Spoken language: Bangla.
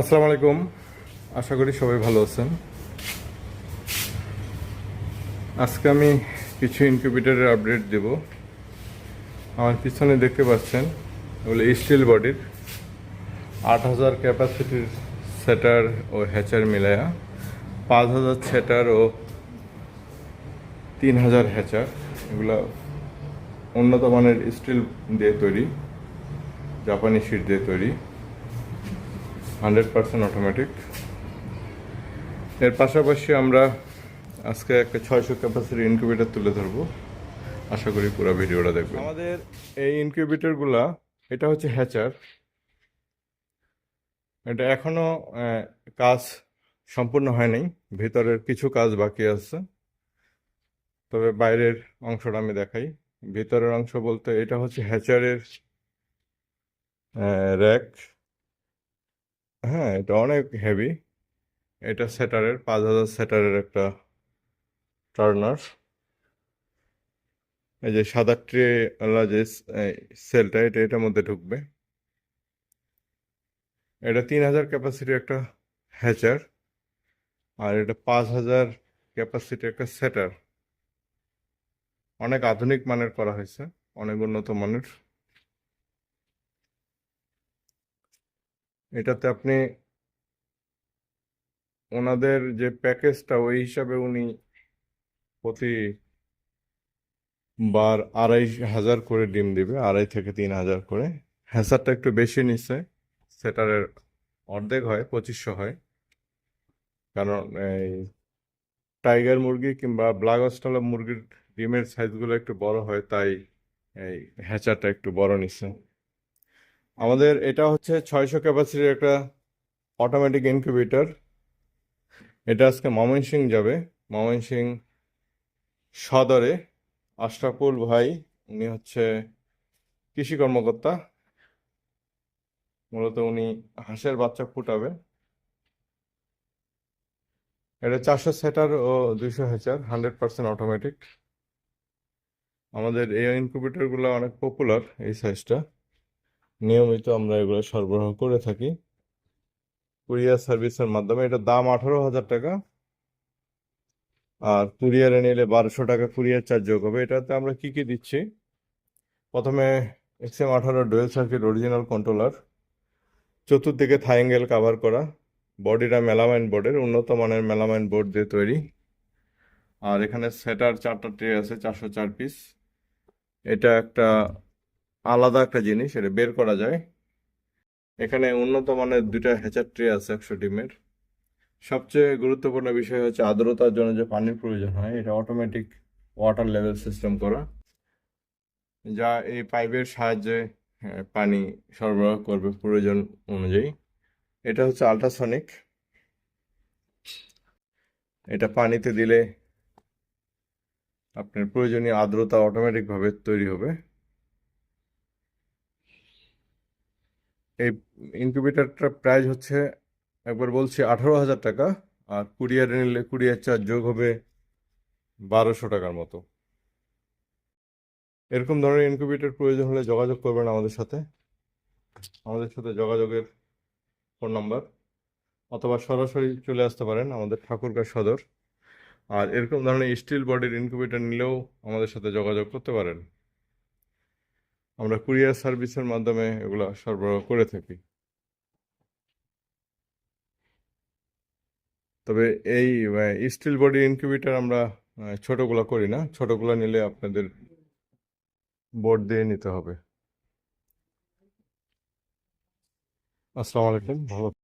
আসসালামু আলাইকুম। আশা করি সবাই ভালো আছেন। আজকে আমি কিছু ইনকিউবেটরের আপডেট দেব। আমার পিছনে দেখতে পাচ্ছেন, এগুলো স্টিল বডির আট হাজার ক্যাপাসিটির সেটার ও হ্যাচার মিলায়া, পাঁচ হাজার সেটার ও তিন হাজার হ্যাচার এগুলো উন্নত মানের স্টিল দিয়ে তৈরি জাপানি শিট দিয়ে তৈরি। হান্ড্রেড পার্সেন্ট অটোমেটিক এর পাশাপাশি আমরা আজকে একটা ছয়শো ক্যাপাসিটি ইনকিউবেটর তুলে ধরবো। আশা করি পুরো ভিডিওটা দেখবেন। আমাদের এই ইনকিউবেটরগুলা এটা হচ্ছে হ্যাচার এটা এখনও কাজ সম্পূর্ণ হয় নাই ভিতরের কিছু কাজ বাকি আছে। তবে বাইরের অংশটা আমি দেখাই। ভিতরের অংশ বলতে এটা হচ্ছে হ্যাচারের র্যাক হ্যাঁ এটা অনেক হেভি এটা সেটারের, পাঁচ হাজার সেটারের একটা টার্নার এই যে সাদা ট্রে যে সেলটা এটা, এটার মধ্যে ঢুকবে। এটা তিন হাজার ক্যাপাসিটির একটা হ্যাচার আর এটা পাঁচ হাজার ক্যাপাসিটির একটা সেটার অনেক আধুনিক মানের করা হয়েছে, অনেক উন্নত মানের। এটাতে আপনি ওনাদের যে প্যাকেজটা, ওই হিসাবে উনি প্রতি বার আড়াই হাজার করে ডিম দিবে, আড়াই থেকে তিন হাজার করে। হ্যাসারটা একটু বেশি নিচ্ছে, সেটারের অর্ধেক হয়, পঁচিশশো হয়। কারণ এই টাইগার মুরগি কিংবা ব্ল্যাক অস্ট্রেলা মুরগির ডিমের সাইজগুলো একটু বড় হয়, তাই এই হ্যাচারটা একটু বড় নিচ্ছে। আমাদের এটা হচ্ছে ছয়শো ক্যাপাসিটির একটা অটোমেটিক ইনকিউবেটর এটা আজকে ময়মনসিং যাবে। ময়মনসিং সদরে আশরাফুল ভাই, উনি হচ্ছে কৃষি কর্মকর্তা। মূলত উনি হাঁসের বাচ্চা ফুটাবে এটা চারশো সেটার ও দুইশো হেচার হান্ড্রেড পার্সেন্ট অটোমেটিক আমাদের এই ইনকিউবেটরগুলো অনেক পপুলার এই সাইজটা নিয়মিত আমরা এগুলো সরবরাহ করে থাকি। কুরিয়ার সার্ভিসের মাধ্যমে এটার দাম আঠারো হাজার টাকা। আর কুরিয়ারে নিলে বারোশো টাকা কুরিয়ার চার্জ যোগ হবে। এটাতে আমরা কি কি দিচ্ছি? প্রথমে এক্সএম আঠারো ডুয়েল সার্কিট অরিজিনাল কন্ট্রোলার, চতুর্দিকে থাইঙ্গেল কাভার করা, বডিটা মেলামাইন বোর্ডের, উন্নত মানের মেলামাইন বোর্ড দিয়ে তৈরি। আর এখানে সেটার চারটা ট্রে আছে, চারশো চার পিস এটা একটা আলাদা একটা জিনিস এটা বের করা যায়। এখানে উন্নত মানের দুইটা হ্যাচার আছে একশো ডিমের। সবচেয়ে গুরুত্বপূর্ণ বিষয় হচ্ছে আর্দ্রতার জন্য যে পানির প্রয়োজন হয় এটা অটোমেটিক ওয়াটার লেভেল সিস্টেম করা যা এই পাইপের সাহায্যে হ্যাঁ, পানি সরবরাহ করবে প্রয়োজন অনুযায়ী। এটা হচ্ছে আল্ট্রাসনিক এটা পানিতে দিলে আপনার প্রয়োজনীয় আর্দ্রতা অটোমেটিকভাবে তৈরি হবে। এই ইনকিউবেটরটার প্রাইস হচ্ছে, একবার বলছি আঠারো হাজার টাকা, আর কুরিয়ারে নিলে কুরিয়ার চার্জ যোগ হবে বারোশো টাকার মতো। এরকম ধরনের ইনকিউবেটর প্রয়োজন হলে যোগাযোগ করবেন আমাদের সাথে। আমাদের সাথে যোগাযোগের ফোন নাম্বার অথবা সরাসরি চলে আসতে পারেন আমাদের ঠাকুরগাঁ সদর। আর এরকম ধরনের স্টিল বডির ইনকিউবেটর নিলেও আমাদের সাথে যোগাযোগ করতে পারেন। আমরা কুরিয়ার সার্ভিসের মাধ্যমে এগুলো সরবরাহ করে থাকি। তবে এই স্টিল বডি ইনকিউবেটার আমরা ছোটগুলো করি না। ছোটগুলো নিলে আপনাদের বোর্ড দিয়ে নিতে হবে। আসসালামু আলাইকুম। ভালো